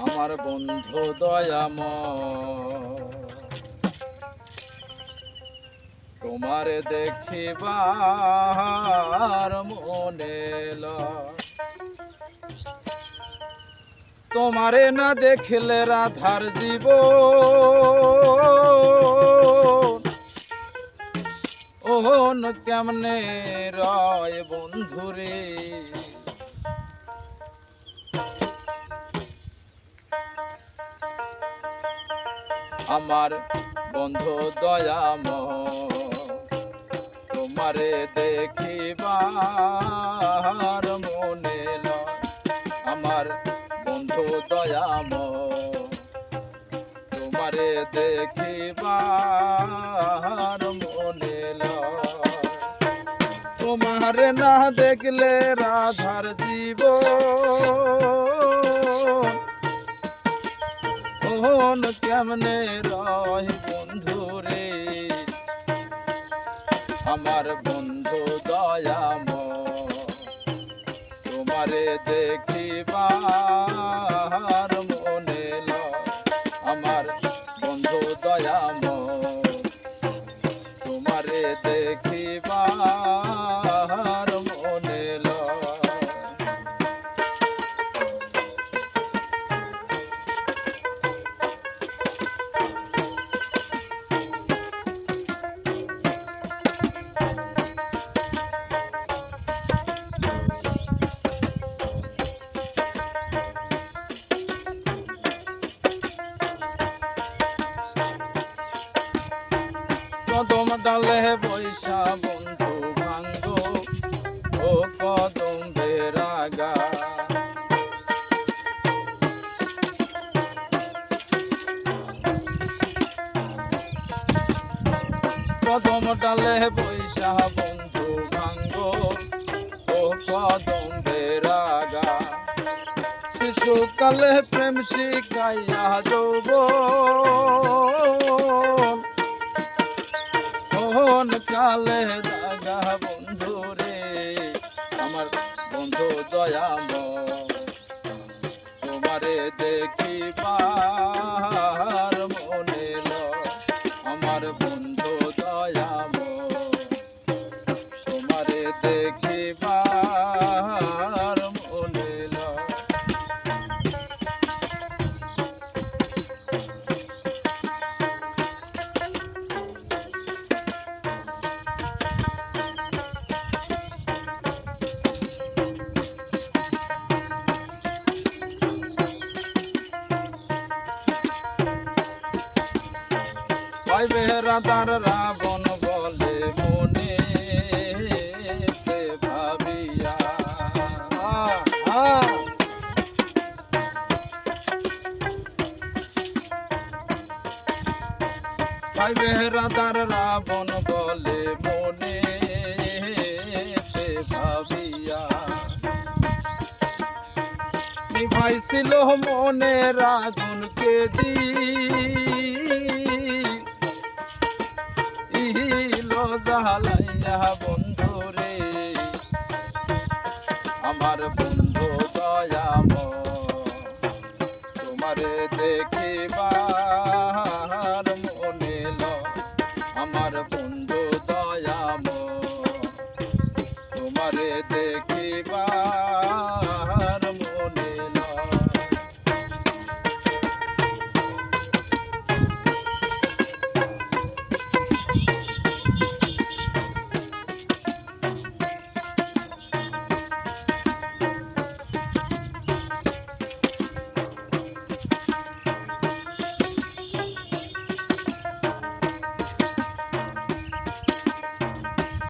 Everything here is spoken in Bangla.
আমার বন্ধু দয়াম। তোমারে দেখিবার মনে লয়। তোমারে না দেখলে রাধার জীব ওহন কেমনে রয় বন্ধুরে? আমার বন্ধু দয়াম তোমারে দেখিবার মনে। আমার বন্ধু দয়াম তোমারে দেখিবার মনে। তোমারে না দেখলে রাধার জীব ওহন কেমনে রয় বন্ধু রে আমার বন্ধু দয়াম তোমারে দেখিবার মনে। আমার বন্ধু দয়াম তোমারে দেখিবার ডালে বৈশা বন্ধু ভাঙ্গ, ও কদম বেরাগা কদম ডালে বৈশা বন্ধু ভাঙ্গ, ও কদম বেরাগা শিশুকালে প্রেম শিখাইয়া মোহন কালে রাজা বন্ধু রে আমার বন্ধু দয়াম তোমারে দেখিবার ভাই বেহরা তার রাবণ বলে মনে ভাবিয়া! ভাই বেহরা তার রাবণ বলে মনে ভাবিয়া নিভাইছিল মনে রাগুনকে দি আমার বন্ধু